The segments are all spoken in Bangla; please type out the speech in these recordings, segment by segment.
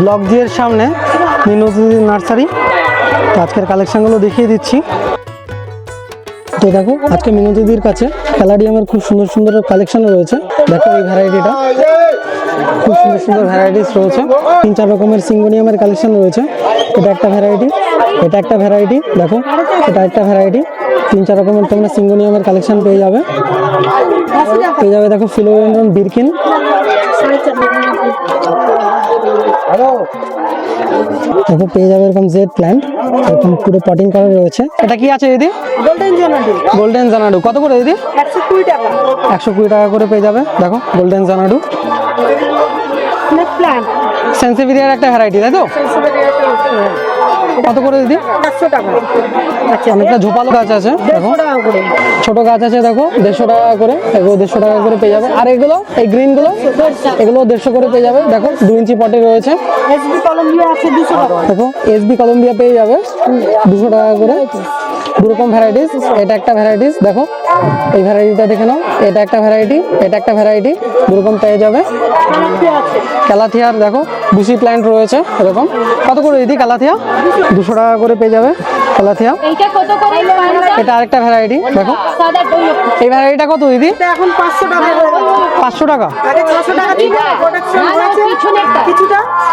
ব্লক এর সামনে মিনতি নার্সারি। তো আজকের কালেকশনগুলো দেখিয়ে দিচ্ছি। তো দেখো, আজকে মিনতিদির কাছে প্যালাডিয়ামের খুব সুন্দর সুন্দর কালেকশন রয়েছে। দেখো এই ভ্যারাইটিটা খুব সুন্দর সুন্দর ভ্যারাইটিস রয়েছে। তিন চার রকমের সিঙ্গোনিয়ামের কালেকশন রয়েছে। এটা একটা ভ্যারাইটি এটা একটা ভ্যারাইটি দেখো, এটা একটা ভ্যারাইটি তিন চার রকমের তোমরা সিঙ্গোনিয়ামের কালেকশন পেয়ে যাবে। পেয়ে যাবে, দেখো ফিলোডেন্ড্রন বিরকিন দেখো পেয়ে যাবে এরকম জেড প্ল্যান্ট এরকম পুরো পটিং করা রয়েছে। এটা কি আছে দিদি? গোল্ডেন জানাডু গোল্ডেন জানাডু কত করে দিদি? একশো কুড়ি টাকা। একশো কুড়ি টাকা করে পেয়ে যাবে। দেখো গোল্ডেন জানাডু প্ল্যান্ট সেন্সিভিরিয়ার একটা ভ্যারাইটি তাই তো? কত করে দিদি? একশো টাকা। আচ্ছা অনেকটা ঝোপালো গাছ আছে দেখো। ছোট গাছ আছে দেখো দেড়শো টাকা করে এগুলো দেড়শো টাকা করে পেয়ে যাবে। আর এগুলো এই গ্রিনগুলো এগুলো দেড়শো করে পেয়ে যাবে। দেখো দু ইঞ্চি পটে রয়েছে। এসবি কলম্বিয়া আছে দুশো টাকা। দেখো এসবি কলম্বিয়া পেয়ে যাবে দুশো টাকা করে। দু রকম ভ্যারাইটিস এটা একটা ভ্যারাইটিস দেখো। এই ভ্যারাইটিটা দেখে নাও এটা একটা ভ্যারাইটি এটা একটা ভ্যারাইটি দু রকম পেয়ে যাবে। ক্যালাথিয়ার দেখো বুসি প্ল্যান্ট রয়েছে এরকম। কত করে দিদি কালাথিয়া? দুশো টাকা করে পেয়ে যাবে ক্যালাথিয়া এইটা কত করে পাঁচটা এটা আরেকটা ভ্যারাইটি দেখো। এই ভ্যারাইটিটা কত দিদি? এখন পাঁচশো টাকা পাঁচশো টাকা।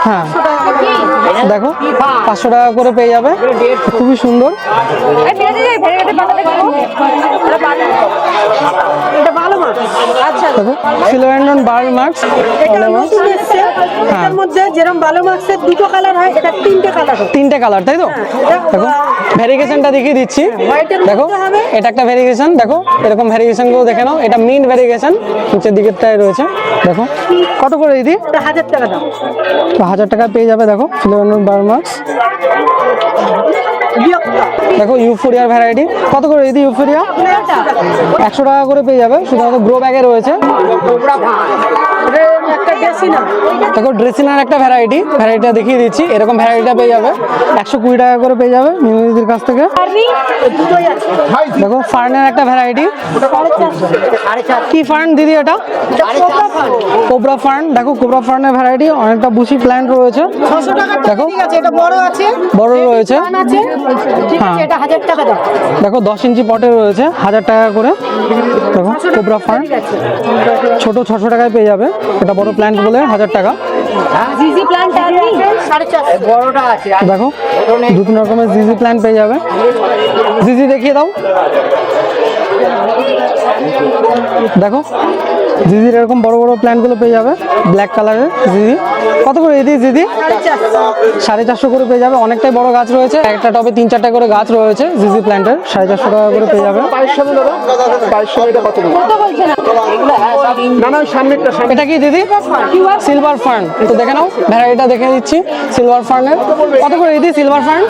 হ্যাঁ। দেখো পাঁচশো টাকা করে পেয়ে যাবে। খুবই সুন্দর। আচ্ছা। বার মার্কস এটা নতুন এসছে। এটার মধ্যে যেরকম ভালো মাছের দুটো কালার হয় এটা তিনটে কালার তিনটে কালার তাই তো? দেখো ভ্যারিগেশনটা দেখিয়ে দিচ্ছি। দেখো এটা একটা ভ্যারিগেশন দেখো এরকম ভ্যারিগেশনগুলো দেখে নাও। এটা মিন ভ্যারিগেশন নিচের দিকেরটায় রয়েছে। দেখো কত করে দিদি? হাজার টাকা দাম তো হাজার টাকা পেয়ে যাবে দেখো সিলোয়েন্ডন বার মার্কস দেখো ইউফোরিয়ার ভ্যারাইটি কত করে দিদি ইউফোরিয়া একশো টাকা করে পেয়ে যাবে। শুধুমাত্র গ্রো ব্যাগে রয়েছে। দেখো ড্রেসিনার একটা ভ্যারাইটি ভ্যারাইটিটা দেখিয়ে দিচ্ছি। এরকম ভ্যারাইটিটা পেয়ে যাবে। একশো কুড়ি টাকা করে পেয়ে যাবে মিমিদির কাছ থেকে। দেখো ফার্নের একটা ভ্যারাইটি কি ফার্ন দিদি এটা? কোবরা ফার্ন দেখো কোবরা ফার্নের ভ্যারাইটি অনেকটা বুসি প্ল্যান্ট রয়েছে। দেখো বড় আছে। বড় রয়েছে। হ্যাঁ। দেখো দশ ইঞ্চি পটে রয়েছে হাজার টাকা করে। দেখো কোবরা ফার্ন ছোট ছশো টাকায় পেয়ে যাবে। এটা বড় প্ল্যান্ট বলে হাজার টাকা। জিজি প্ল্যান্ট আছে দেখো দু তিন রকমের জিজি প্ল্যান্ট পেয়ে যাবে। জিজি দেখিয়ে দাও। দেখো জিজির এরকম বড় বড় প্ল্যান্টগুলো পেয়ে যাবে ব্ল্যাক কালারের জিজি। কত করে দিদি জিজি? সাড়ে চারশো করে পেয়ে যাবে, অনেকটাই বড় গাছ রয়েছে। একটা টবে তিন চারটা করে গাছ রয়েছে, জিজি প্ল্যান্টের সাড়ে চারশো টাকা করে পেয়ে যাবে। এটা কি দিদি? সিলভার ফার্ন তো দেখে নাও, ভ্যারাইটিটা দেখে দিচ্ছি সিলভার ফার্নের কত করে দিদি সিলভার ফার্ন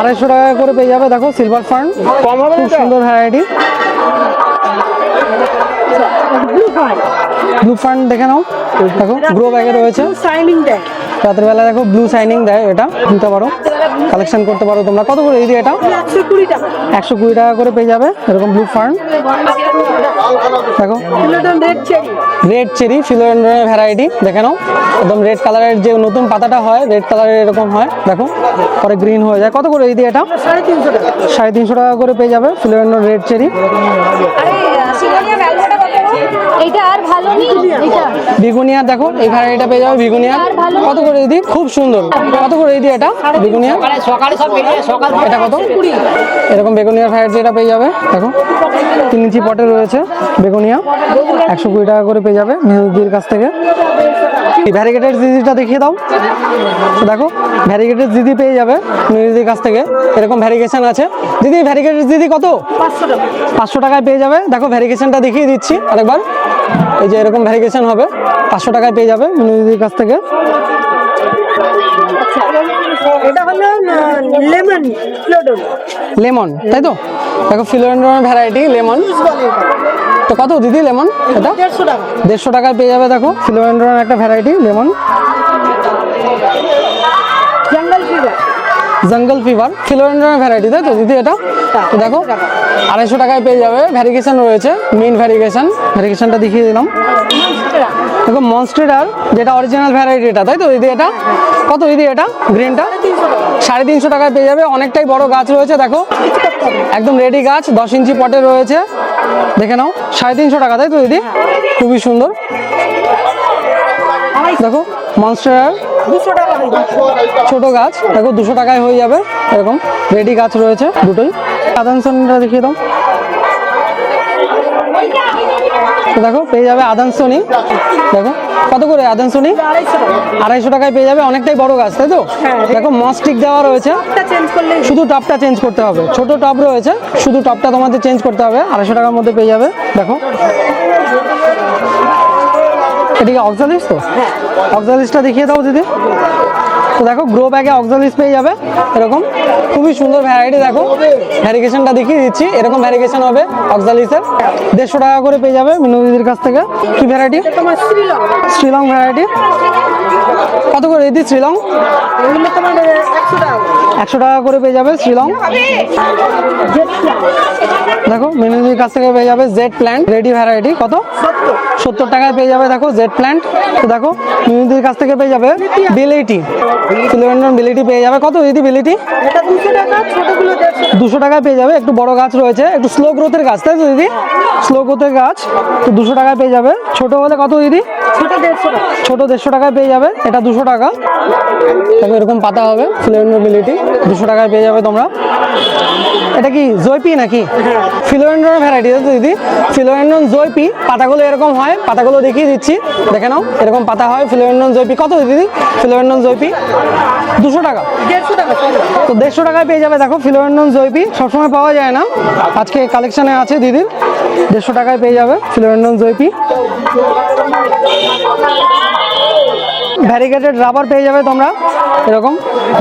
আড়াইশো টাকা করে পেয়ে যাবে, দেখো সিলভার ফার্ন খুব সুন্দর ভ্যারাইটি। ব্লু ফার্ন দেখে নাও। দেখো গ্রো ব্যাগে রয়েছে। শাইনিং দেয়। রাতের বেলা দেখো ব্লু শাইনিং দেয় এটা। নিতে পারো। কালেকশন করতে পারো তোমরা। কত করে দিদি এটা? একশো কুড়ি টাকা। করে পেয়ে যাবে। এরকম ব্লু ফার্ন দেখো। রেড চেরি রেড ভ্যারাইটি দেখে নাও। একদম রেড কালারের যে নতুন পাতাটা হয় রেড কালারের এরকম হয়। দেখো পরে গ্রিন হয়ে যায়। কত করে দিদি এটা? সাড়ে তিনশো টাকা। করে পেয়ে যাবে ফিলোয়েন্ড্রন রেড চেরি আর ভালো নেই? বিগুনিয়া দেখো এই এটা পেয়ে যাবে বিগুনিয়া কত করে দিদি? খুব সুন্দর। কত করে দিদি এটা বেগুনিয়া এটা কত? এরকম বেগুনিয়া ফ্রাইড এটা পেয়ে যাবে দেখো। তিন ইঞ্চি পটে রয়েছে বেগুনিয়া। একশো কুড়ি টাকা করে পেয়ে যাবে মেহুদির কাছ থেকে। ভ্যারিগেটেড জিজিটা দেখিয়ে দাও। দেখো ভ্যারিগেটেড জিজি পেয়ে যাবে মেহুদির কাছ থেকে। এরকম ভ্যারিগেশন আছে। দিদি ভ্যারিগেটেড জিজি কত? পাঁচশো টাকা। পাঁচশো টাকায় পেয়ে যাবে। দেখো ভ্যারিগেশনটা দেখিয়ে দিচ্ছি আরেকবার। এই যে এরকম ভ্যারিগেশন হবে পাঁচশো টাকায় পেয়ে যাবে দিদির কাছ থেকে। এটা হলো লেমন লেমন তাই তো? দেখো ফিলোয়েন্ড্রনের ভ্যারাইটি লেমন তো কত দিদি লেমন? এটা? দেড়শো টাকা। দেড়শো টাকায় পেয়ে যাবে দেখো। ফিলোয়েন্ড্রনের একটা variety lemon. Jungle fever jungle fever variety তাই তো দিদি এটা? দেখো আড়াইশো টাকায় পেয়ে যাবে। ভ্যারিগেশন রয়েছে মেন ভ্যারিগেশন ভ্যারিগেশনটা দেখিয়ে দিলাম। দেখো মনস্টেরার যেটা অরিজিনাল ভ্যারাইটিটা তাই তো দিদি এটা? কত দিদি এটা? গ্রিনটা সাড়ে তিনশো টাকায় পেয়ে যাবে। অনেকটাই বড় গাছ রয়েছে দেখো। একদম রেডি গাছ, দশ ইঞ্চি পটে রয়েছে। দেখে নাও, সাড়ে তিনশো টাকা, তাই তো দিদি? খুবই সুন্দর। দেখো যাবে। ছোট গাছ, দেখো, দুশো টাকায় হয়ে যাবে, এরকম রেডি গাছ রয়েছে দুটোই। সাধারণ দেখিয়ে দাও। দেখো পেয়ে যাবে আদানসনি। দেখো কত করে আদানসনি? আড়াইশো আড়াইশো টাকায় পেয়ে যাবে অনেকটাই বড় গাছ তাই তো? হ্যাঁ। দেখো মস্টিক দেওয়া রয়েছে। এটা শুধু টপটা চেঞ্জ করতে হবে। ছোট টপ রয়েছে শুধু টপটা তোমাদের চেঞ্জ করতে হবে। আড়াইশো টাকার মধ্যে পেয়ে যাবে দেখো। এদিকে অক্সালিস তো? অক্সালিসটা দেখিয়ে দাও দিদি। তো দেখো গ্রো ব্যাগে অক্সালিস পেয়ে যাবে এরকম। খুবই সুন্দর ভ্যারাইটি দেখো। ভ্যারিকেশনটা দেখিয়ে দিচ্ছি এরকম ভ্যারিকেশন হবে অক্সালিসের দেড়শো টাকা করে পেয়ে যাবে মিনু দিদির কাছ থেকে। কি ভ্যারাইটি তোমার শ্রীলং। শ্রীলং ভ্যারাইটি কত করে দিদি শ্রীলং? এগুলো তোমার একশো টাকা একশো টাকা করে পেয়ে যাবে শ্রীলং। দেখো মিনুদির কাছ থেকে পেয়ে যাবে জেড প্ল্যান্ট রেডি ভ্যারাইটি কত? সত্তর টাকায় পেয়ে যাবে, দেখো জেড প্ল্যান্ট তো দেখো মিনুদির কাছ থেকে পেয়ে যাবে বিলিটি ফিলোয়েন্ডন বিলিটি পেয়ে যাবে। কত দিদি বিলিটি দুশো টাকায় পেয়ে যাবে। একটু বড় গাছ রয়েছে। একটু স্লো গ্রোথের গাছ, তাই তো দিদি? স্লো গ্রোথের গাছ। তো দুশো টাকায় পেয়ে যাবে। ছোট হলে কত দিদি? ছোট দেড়শো টাকায় পেয়ে যাবে। এটা দুশো টাকা। এরকম পাতা হবে। ফিলোয়েন্ড্রোবিলিটি দুশো টাকায় পেয়ে যাবে তোমরা। এটা কি জয়পি নাকি? ফিলোয়েন্ড্রন ভ্যারাইটি দিদি। ফিলোয়েন্ড্রন জয়পি পাতাগুলো এরকম হয় পাতাগুলো দেখিয়ে দিচ্ছি। দেখে নাও এরকম পাতা হয় ফিলোয়েন্ড্রন জয়পি কত দিদি ফিলোয়েন্ড্রন জয়পি দুশো টাকা। দেড়শো টাকা তো দেড়শো টাকায় পেয়ে যাবে দেখো ফিলোয়েন্ডন জৈপি। সবসময় পাওয়া যায় না। আজকে কালেকশনে আছে দিদির। দেড়শো টাকায় পেয়ে যাবে ফিলোয়েন্ডন জৈপি। ভ্যারিগেটেড রাবার পেয়ে যাবে তোমরা, এরকম।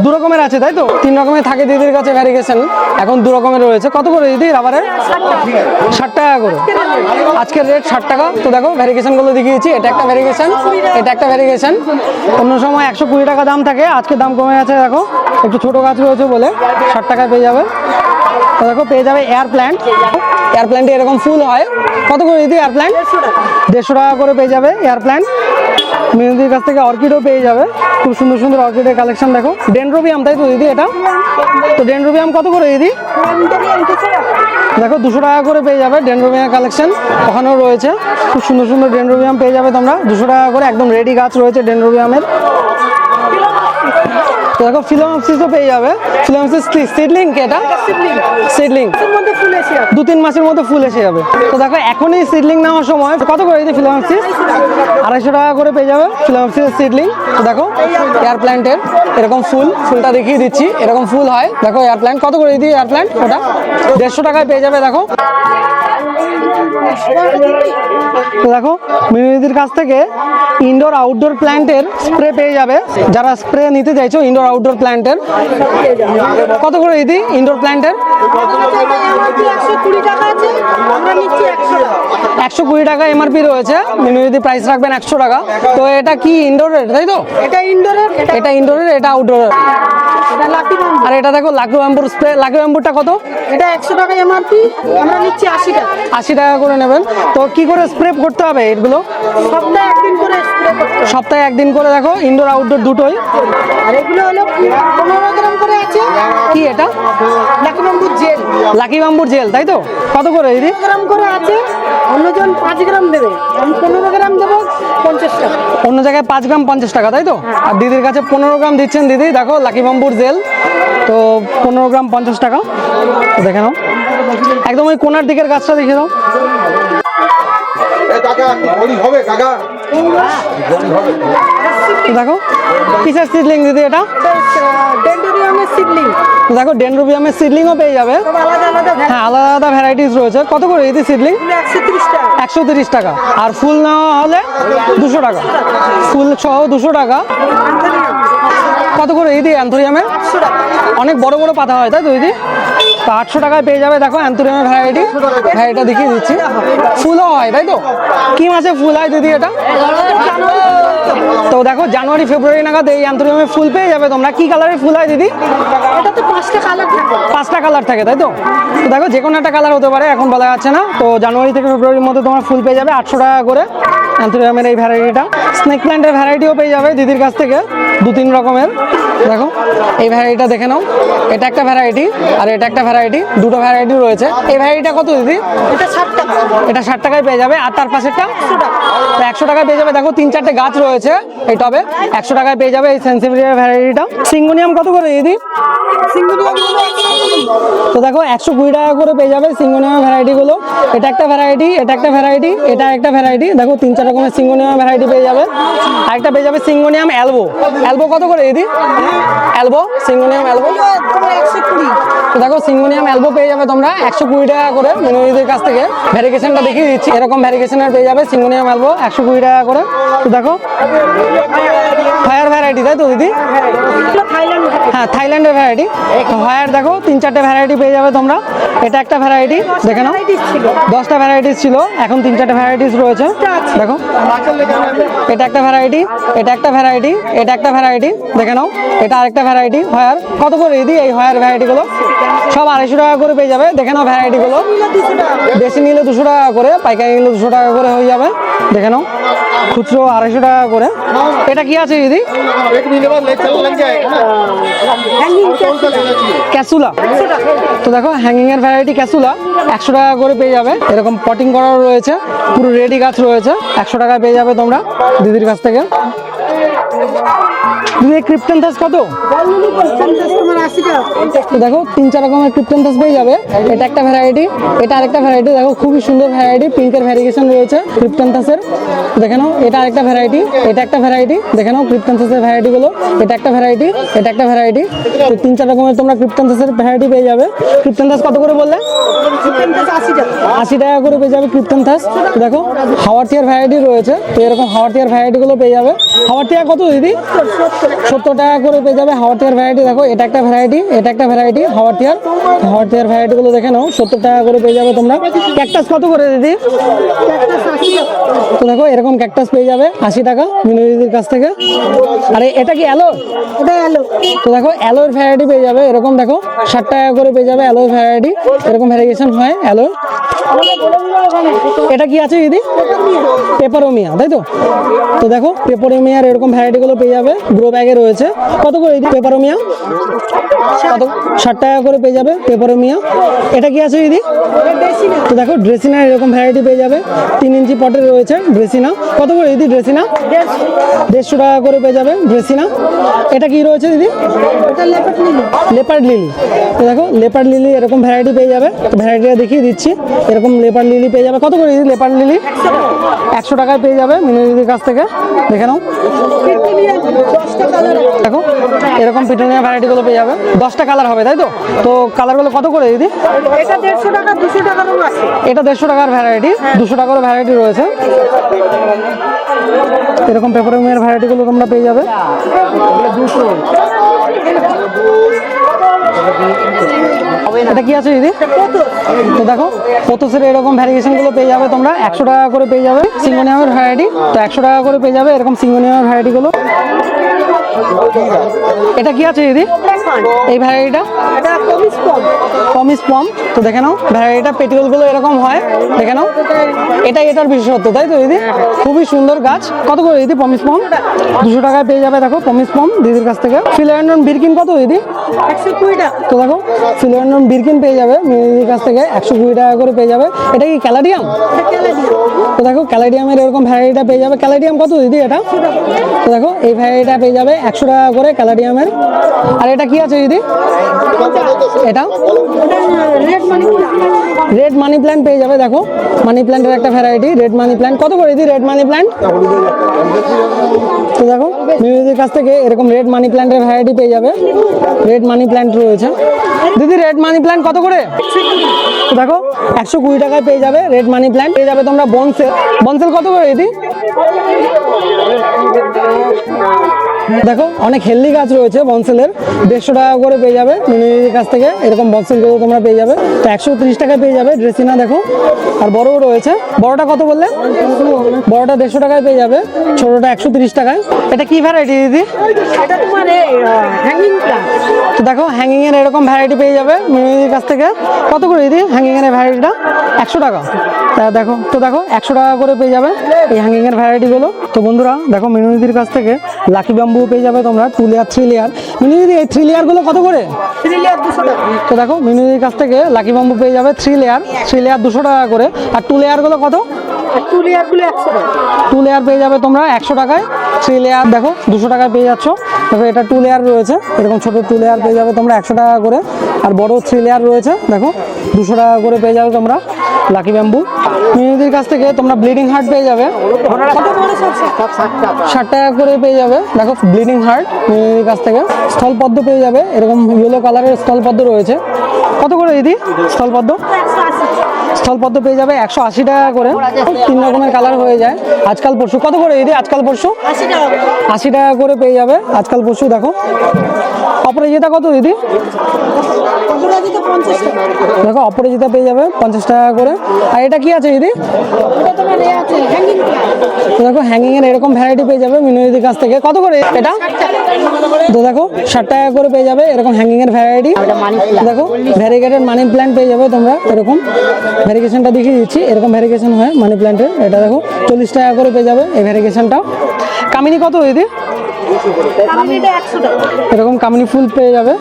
দু রকমের আছে, তাই তো? তিন রকমের থাকে দিদির কাছে ভ্যারিগেশন এখন দু রকমের রয়েছে। কত করে দিদি রাবারের ষাট টাকা করে। আজকের রেট ষাট টাকা। তো দেখো ভ্যারিগেশনগুলো দেখিয়েছি। এটা একটা ভ্যারিগেশন এটা একটা ভ্যারিগেশন অন্য সময় একশো কুড়ি টাকা দাম থাকে। আজকে দাম কমে গেছে, দেখো। একটু ছোট গাছ রয়েছে বলে ষাট টাকায় পেয়ে যাবে। তো দেখো, পেয়ে যাবে এয়ার প্ল্যান্ট এয়ার প্ল্যান্টে এরকম ফুল হয়। কত করে দিদি এয়ার প্ল্যান্ট দেড়শো টাকা করে পেয়ে যাবে এয়ার মেহেন্দির কাছ থেকে অর্কিডও পেয়ে যাবে। খুব সুন্দর সুন্দর অর্কিডের কালেকশন দেখো। ডেন্ড্রোবিয়াম তাই তো দিদি এটা? তো ডেন্ড্রোবিয়াম কত করে দিদি? দেখো দুশো টাকা করে পেয়ে যাবে ডেন্ড্রোবিয়াম কালেকশন ওখানেও রয়েছে। খুব সুন্দর সুন্দর ডেন্ড্রোবিয়াম পেয়ে যাবে তোমরা। দুশো টাকা করে একদম রেডি গাছ রয়েছে ডেন্ড্রোবিয়ামের দেখো ফিলোমসিসও পেয়ে যাবে। ফিলোমসিস কি সিডলিং কি এটা? সিডলিং দু তিন মাসের মধ্যে ফুল এসে যাবে। তো দেখো এখনই সিডলিং নেওয়ার সময়। কত করে দিদি ফিলোমসিস আড়াইশো টাকা করে পেয়ে যাবে ফিলোমসিস সিডলিং তো দেখো এয়ার প্ল্যান্টের এরকম ফুল। ফুলটা দেখিয়ে দিচ্ছি। এরকম ফুল হয়। দেখো এয়ার প্ল্যান্ট কত করে দিদি এয়ার প্ল্যান্ট ওটা দেড়শো টাকায় পেয়ে যাবে দেখো। দেখো মিনিদির কাছ থেকে ইনডোর আউটডোর প্ল্যান্টের স্প্রে পেয়ে যাবে। যারা স্প্রে নিতে চাইছো ইনডোর আউটডোর প্ল্যান্টের কত করে দিদি ইনডোর প্ল্যান্টের একশো কুড়ি টাকা এমআরপি রয়েছে। মিনু যদি প্রাইস রাখবেন একশো টাকা। তো এটা কি ইনডোরের তাই তো? এটা ইনডোরের এটা ইনডোরের এটা আউটডোরের আর এটা দেখো লাকু ব্যাম্বুর স্প্রে লাকু ব্যাম্বুরটা কত? এটা একশো টাকা এমআরপি আমরা নিচ্ছি আশি টাকা। আশি টাকা করে নেবেন। তো কি করে স্প্রে করতে হবে এগুলো? সপ্তাহে একদিন করে স্প্রে করতে সপ্তাহে একদিন করে দেখো ইনডোর আউটডোর দুটোই। আর এগুলো হলো পনেরো গ্রাম করে আছে। কি এটা? লাকি বাম্বু জেল লাকি ব্যাম্বুর জেল তাই তো? কত করে দিদি? গ্রাম করে আছে অন্যজন পাঁচ গ্রাম দেবে। আমি পনেরো গ্রাম দেবো পঞ্চাশ টাকা। অন্য জায়গায় পাঁচ গ্রাম পঞ্চাশ টাকা তাই তো? আর দিদির কাছে পনেরো গ্রাম দিচ্ছেন দিদি দেখো লাকি বাম্বুর জেল তো পনেরো গ্রাম পঞ্চাশ টাকা। দেখে নাও। একদম ওই কোনার দিকের গাছটা দেখে এ দেখো, কিসের সিডলিং দিদি এটা? ডেন্ডোরিয়ামের সিডলিং দেখো ডেনরোবিয়ামের সিডলিংও পেয়ে যাবে। আলাদা আলাদা হ্যাঁ আলাদা আলাদা ভ্যারাইটিস রয়েছে। কত করে দিদি সিডলিং একশো তিরিশ টাকা। আর ফুল নেওয়া হলে দুশো টাকা। ফুল সহ দুশো টাকা। কত করে দিদি অ্যান্থোরিয়ামের অনেক বড় বড় পাতা হয়, তাই তো দিদি? তো আটশো টাকায় পেয়ে যাবে দেখো অ্যান্থোরিয়ামের ভ্যারাইটি ভ্যারাইটিটা দেখিয়ে দিচ্ছি। ফুলও হয় তাই তো? কি মাসে ফুল হয় দিদি এটা? তো দেখো জানুয়ারি ফেব্রুয়ারি নাগাদ এই অ্যান্থোরিয়ামের ফুল পেয়ে যাবে তোমরা। কি কালারের ফুল হয় দিদি? এটা তো পাঁচটা কালার থাকে। পাঁচটা কালার থাকে তাই তো? তো দেখো যে কোনো একটা কালার হতে পারে এখন বলা যাচ্ছে না। তো জানুয়ারি থেকে ফেব্রুয়ারির মধ্যে তোমার ফুল পেয়ে যাবে আটশো টাকা করে অ্যান্থোরিয়ামের এই ভ্যারাইটিটা স্নেক প্ল্যান্টের ভ্যারাইটিও পেয়ে যাবে দিদির কাছ থেকে দু তিন রকমের। দেখো এই ভ্যারাইটিটা দেখে নাও। এটা একটা ভ্যারাইটি আর এটা একটা ভ্যারাইটি দুটো ভ্যারাইটি রয়েছে। এই ভ্যারাইটিটা কত দিদি? এটা ষাট টাকা। এটা ষাট টাকায় পেয়ে যাবে আর তার পাশেরটা তো একশো টাকায় পেয়ে যাবে দেখো তিন চারটে গাছ রয়েছে এই টবে। একশো টাকায় পেয়ে যাবে এই সেন্সিভিটির ভ্যারাইটিটা সিঙ্গোনিয়াম কত করে দিদি? তো দেখো একশো কুড়ি টাকা করে পেয়ে যাবে সিঙ্গোনিয়ামের ভ্যারাইটিগুলো এটা একটা ভ্যারাইটি এটা একটা ভ্যারাইটি এটা একটা ভ্যারাইটি দেখো তিন চার রকমের সিঙ্গোনিয়াম ভ্যারাইটি পেয়ে যাবে। আরেকটা পেয়ে যাবে সিঙ্গোনিয়াম অ্যালবো। অ্যালবো কত করে দিদি? অ্যালবো সিঙ্গোনিয়াম অ্যালবো একশো কুড়ি। তো দেখো সিঙ্গোনিয়াম অ্যালবো পেয়ে যাবে তোমরা একশো কুড়ি টাকা করে মিনুরিদের কাছ থেকে। ভ্যারিকেশনটা দেখিয়ে দিচ্ছি এরকম ভ্যারিকেশনের পেয়ে যাবে সিঙ্গোনিয়াম অ্যালবো একশো কুড়ি টাকা করে। তো দেখো ফায়ার ভ্যারাইটি তাই তো দিদি? হ্যাঁ থাইল্যান্ডের ভ্যারাইটি হায়ার দেখো তিন চারটে ভ্যারাইটি পেয়ে যাবে তোমরা। এটা একটা ভ্যারাইটি দেখে নাও। দশটা ভ্যারাইটিস ছিল এখন তিন চারটে ভ্যারাইটিস রয়েছে। দেখো। এটা একটা ভ্যারাইটি এটা একটা ভ্যারাইটি এটা একটা ভ্যারাইটি দেখে নাও। এটা আরেকটা ভ্যারাইটি হয়ার কত করে দিদি এই হয়ার ভ্যারাইটিগুলো সব আড়াইশো টাকা করে পেয়ে যাবে। দেখে নাও ভ্যারাইটিগুলো বেশি নিলে দুশো টাকা করে, পাইকারি নিলে দুশো টাকা করে হয়ে যাবে। দেখে নাও। খুচরো আড়াইশো টাকা করে। এটা কি আছে দিদি? ক্যাসুলা। তো দেখো হ্যাঙ্গিং এর ভ্যারাইটি ক্যাসুলা। একশো টাকা করে পেয়ে যাবে। এরকম পটিং করাও রয়েছে। পুরো রেডি গাছ রয়েছে। একশো টাকা পেয়ে যাবে তোমরা দিদির কাছ থেকে। দিদি ক্রিপ্টেন্থাস কত? দেখো, তিন চার রকমের ক্রিপ্টেন্থাস পেয়ে যাবে। এটা একটা ভ্যারাইটি এটা আরেকটা ভ্যারাইটি দেখো, খুবই সুন্দর ভ্যারাইটি পিঙ্কের ভ্যারিয়েশন রয়েছে ক্রিপ্টেন্থাসের দেখে নাও, এটা আরেকটা ভ্যারাইটি এটা একটা ভ্যারাইটি দেখে নাও ক্রিপ্টেন্থাসের ভ্যারাইটিগুলো এটা একটা ভ্যারাইটি এটা একটা ভ্যারাইটি তিন চার রকমের তোমরা ক্রিপ্টেন্থাসের ভ্যারাইটি পেয়ে যাবে। ক্রিপ্টেন্থাস কত করে বললে? আশি টাকা করে পেয়ে যাবে ক্রিপ্টেন্থাস দেখো, হাওয়ার টিয়ার ভ্যারাইটি রয়েছে। তো এরকম হাওয়ার টিয়ার ভ্যারাইটিগুলো পেয়ে যাবে। হাওয়ার টিয়া কত দিদি? সত্তর টাকা করে পেয়ে যাবে হাওয়ার টিয়ার ভ্যারাইটি দেখো এটা একটা ভ্যারাইটি এটা একটা ভ্যারাইটি হাওয়ার টিয়ার হাওয়ার টিয়ার ভ্যারাইটিগুলো দেখে নাও সত্তর টাকা করে পেয়ে যাবে তোমরা। ক্যাকটাস কত করে দিদি? তো দেখো এরকম ক্যাকটাস পেয়ে যাবে আশি টাকা মিনু দিদির কাছ থেকে। আরে এটা কি অ্যালো এটা এলো তো দেখো অ্যালোর ভ্যারাইটি পেয়ে যাবে এরকম দেখো ষাট টাকা করে পেয়ে যাবে অ্যালোর ভ্যারাইটি এরকম ভ্যারিয়েশন হয় অ্যালোর এটা কি আছে দিদি? পেপারোমিয়া তাই তো? তো দেখো পেপারোমিয়ার এরকম ভ্যারাইটিগুলো পেয়ে যাবে। গ্রো ব্যাগে রয়েছে। কত করে দিদি পেপারোমিয়া কত? ষাট টাকা করে পেয়ে যাবে পেপারোমিয়া এটা কি আছে দিদি? তো দেখো ড্রেসিনার এরকম ভ্যারাইটি পেয়ে যাবে। তিন ইঞ্চি পটে রয়েছে ড্রেসিনা কত করে দিদি ড্রেসিনা দেড়শো টাকা করে পেয়ে যাবে ড্রেসিনা এটা কি রয়েছে দিদি? লেপার্ড লিলি তো দেখো লেপার্ড লিলি এরকম ভ্যারাইটি পেয়ে যাবে। ভ্যারাইটিটা দেখিয়ে দিচ্ছি। এরকম লেপার্ড লিলি পেয়ে যাবে। কত করে দিদি লেপার্ড লিলি একশো টাকায় পেয়ে যাবে মিনু দিদির কাছ থেকে। দেখে নাও। দেখো এরকম পিটুনিয়া ভ্যারাইটিগুলো পেয়ে যাবে। দশটা কালার হবে তাই তো? তো কালারগুলো কত করে দিদি? এটা দেড়শো টাকা দুশো টাকারও আছে। এটা দেড়শো টাকার ভ্যারাইটি দুশো টাকারও ভ্যারাইটি রয়েছে। এরকম পেপারমিয়ার ভ্যারাইটিগুলো তোমরা পেয়ে যাবে। এটা কি আছে দিদি? তো দেখো, পোতসের এরকম ভ্যারিয়েশনগুলো পেয়ে যাবে তোমরা। একশো টাকা করে পেয়ে যাবে সিঙ্গোনিয়ামের ভ্যারাইটি তো একশো টাকা করে পেয়ে যাবে এরকম সিঙ্গোনিয়ামের ভ্যারাইটিগুলো এটা কি আছে দিদি? এই ভ্যারাইটিটা? এটা কমিস পম। তো দেখে নাও ভ্যারাইটিটা পেটিকলগুলো এরকম হয়। দেখে নাও। এটাই এটার বিশেষত্ব তাই তো দিদি? খুবই সুন্দর গাছ। কত করে দিদি পমিস পম? দুশো টাকায় পেয়ে যাবে দেখো পমিস পম দিদির কাছ থেকে। ফিলোয়েন্ডন বিরকিন কত দিদি? একশো কুড়ি টাকা। তো দেখো ফিলোয়েন্ডন বিরকিন পেয়ে যাবে দিদির কাছ থেকে একশো কুড়ি টাকা করে পেয়ে যাবে। এটা কি ক্যালাডিয়াম? এটা তো দেখো ক্যালাডিয়ামের এরকম ভ্যারাইটিটা পেয়ে যাবে। ক্যালাডিয়াম কত দিদি এটা? তো দেখো এই ভ্যারাইটিটা পেয়ে যাবে একশো টাকা করে ক্যালাডিয়ামের আর এটা কি আছে দিদি? এটা রেড মানি প্ল্যান্ট পেয়ে যাবে, দেখো। মানি প্ল্যান্টের একটা ভ্যারাইটি রেড মানি প্ল্যান্ট কত করে দিদি রেড মানি প্ল্যান্ট তো দেখো মিউজির কাছ থেকে এরকম রেড মানি প্ল্যান্টের ভ্যারাইটি পেয়ে যাবে। রেড মানি প্ল্যান্ট রয়েছে। দিদি রেড মানি প্ল্যান্ট কত করে? দেখো, একশো কুড়ি টাকায় পেয়ে যাবে রেড মানি প্ল্যান্ট পেয়ে যাবে তোমরা বনসেল বনসেল কত করে দিদি? দেখো অনেক হেলদি গাছ রয়েছে বনসেলের। দেড়শো টাকা করে পেয়ে যাবে। মিনির কাছ থেকে এরকম বনসেলগুলো তোমরা পেয়ে যাবে। তো একশো তিরিশ টাকায় পেয়ে যাবে ড্রেসিনা দেখো। আর বড়ও রয়েছে। বড়টা কত বললে? বড়টা দেড়শো টাকায় পেয়ে যাবে। ছোটটা একশো তিরিশ টাকায়। এটা কি ভ্যারাইটি দিদি? তো দেখো হ্যাঙ্গিং এর এরকম ভ্যারাইটি পেয়ে যাবে মিনির কাছ থেকে। কত করে দিদি? হ্যাঙ্গিং এর ভ্যারাইটিটা একশো টাকা। তা দেখো তো দেখো একশো টাকা করে পেয়ে যাবে এই হ্যাঙ্গিং এর ভ্যারাইটিগুলো তো বন্ধুরা দেখো মিনুদিদির কাছ থেকে লাকি ব্যাম্বু পেয়ে যাবে তোমরা টু লেয়ার থ্রি লেয়ার মিনুদিদি এই থ্রি লেয়ারগুলো কত করে? তো দেখো মিনুদির কাছ থেকে লাকি ব্যাম্বু পেয়ে যাবে থ্রি লেয়ার থ্রি লেয়ার দুশো টাকা করে। আর টু লেয়ারগুলো কত? টু লেয়ারগুলো একশো টাকা। টু লেয়ার পেয়ে যাবে তোমরা একশো টাকায়। থ্রি লেয়ার দেখো দুশো টাকায় পেয়ে যাচ্ছ। দেখো এটা টু লেয়ার রয়েছে। এরকম ছোট টু লেয়ার পেয়ে যাবে তোমরা একশো টাকা করে। আর বড় থ্রি লেয়ার রয়েছে দেখো দুশো টাকা করে পেয়ে যাবে তোমরা। লাকি ব্যাম্বু মিনুদির কাছ থেকে তোমরা ব্লিডিং হার্ট পেয়ে যাবে। ষাট টাকা করে পেয়ে যাবে। দেখো ব্লিডিং হার্ট মিনুদির কাছ থেকে। স্থলপদ্ম পেয়ে যাবে। এরকম ইয়েলো কালারের স্থলপদ্ম রয়েছে। কত করে দিদি? স্থলপদ্ম? স্থলপদ্ম পেয়ে যাবে একশো আশি টাকা করে। তিন রকমের কালার হয়ে যায়। আজকাল পরশু। কত করে দিদি আজকাল পরশু? আশি টাকা করে। পেয়ে যাবে আজকাল পরশু দেখো। অপরাজিতা কত দিদি? দেখো অপরাজিতা পেয়ে যাবে পঞ্চাশ টাকা করে। আর এটা কি আছে দিদি? দেখো হ্যাঙ্গিং এর এরকম ভ্যারাইটি পেয়ে যাবে মিনুদিদির কাছ থেকে। কত করে এটা? তো দেখো ষাট টাকা করে পেয়ে যাবে এরকম হ্যাঙ্গিং এর ভ্যারাইটি দেখো ভ্যারিগেটেড মানি প্ল্যান্ট পেয়ে যাবে তোমরা এরকম। ভ্যারিগেশনটা দেখিয়ে দিচ্ছি। এরকম ভ্যারিগেশন হয় মানি প্ল্যান্টের এটা দেখো চল্লিশ টাকা করে পেয়ে যাবে এই ভ্যারিগেশনটা কামিনি কত দিদি? এরকম কামিনি ফুল পেয়ে যাবে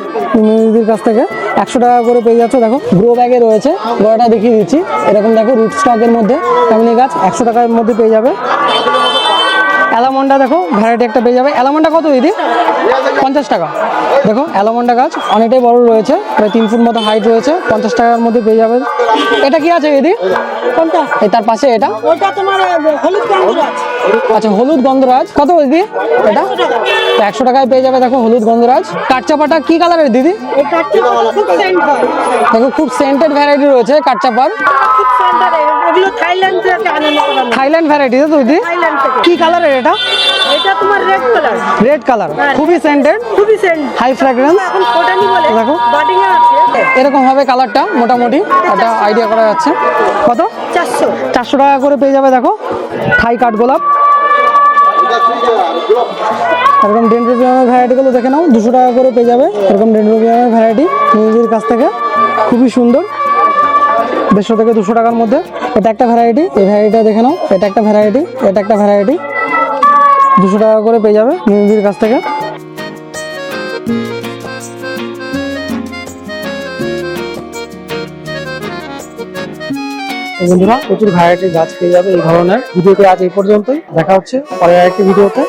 দিদির কাছ থেকে। একশো টাকা করে পেয়ে যাচ্ছে দেখো গ্রো ব্যাগে রয়েছে। গোড়াটা দেখিয়ে দিচ্ছি। এরকম দেখো রুট স্টকের মধ্যে কামিনি গাছ একশো টাকার মধ্যে পেয়ে যাবে। অ্যালামন্ডা দেখো ভ্যারাইটি একটা পেয়ে যাবে। অ্যালামন্ডা কত দিদি? পঞ্চাশ টাকা। দেখো অ্যালামন্ডা গাছ অনেকটাই বড় রয়েছে প্রায় তিন ফুট মতো হাইট রয়েছে পঞ্চাশ টাকার মধ্যে পেয়ে যাবে। এটা কি আছে দিদি? কোনটা? এই তার পাশে এটা। ওটা তোমার হলুদ গন্ধ আচ্ছা হলুদ গন্ধরাজ। কত দিদি? এটা? একশো টাকায় পেয়ে যাবে দেখো হলুদ গন্ধরাজ। কাঠচাপাটা কি কালারের দিদি? দেখো খুব সেন্টেড ভ্যারাইটি রয়েছে কাঠচাপার খুব থাইল্যান্ড থেকে আনানো করানো থাইল্যান্ড ভ্যারাইটি তো দিদি কি কালারের এটা? এটা তোমার রেড কালার রেড কালার খুবই সেন্টেড খুবই সেন্ট হাই ফ্র্যাগ্রেন্স এখন বলে। দেখো। বাডিং এ আছে। এরকম হবে কালারটা মোটামুটি। একটা আইডিয়া করা যাচ্ছে। কত? চারশো। চারশো টাকা করে পেয়ে যাবে দেখো। থাই কাঠ গোলাপ। এরকম ডেন্ড্রোবিয়ামের ভ্যারাইটিগুলো দেখে নাও। দুশো টাকা করে পেয়ে যাবে। এরকম ডেন্ড্রোবিয়ামের ভ্যারাইটি নিজের কাছ থেকে। খুবই সুন্দর। দেড়শো থেকে দুশো টাকার মধ্যে। এটা একটা ভ্যারাইটি এই ভ্যারাইটিটা দেখে নাও। এটা একটা ভ্যারাইটি এটা একটা ভ্যারাইটি দুশো টাকা করে পেয়ে যাবে মিউজির কাছ থেকে। বন্ধুরা, প্রচুর ভ্যারাইটির গাছ পেয়ে যাবে এই ধরনের। ভিডিওটি আজ এই পর্যন্তই। দেখা হচ্ছে পরের আরেকটি ভিডিওতে।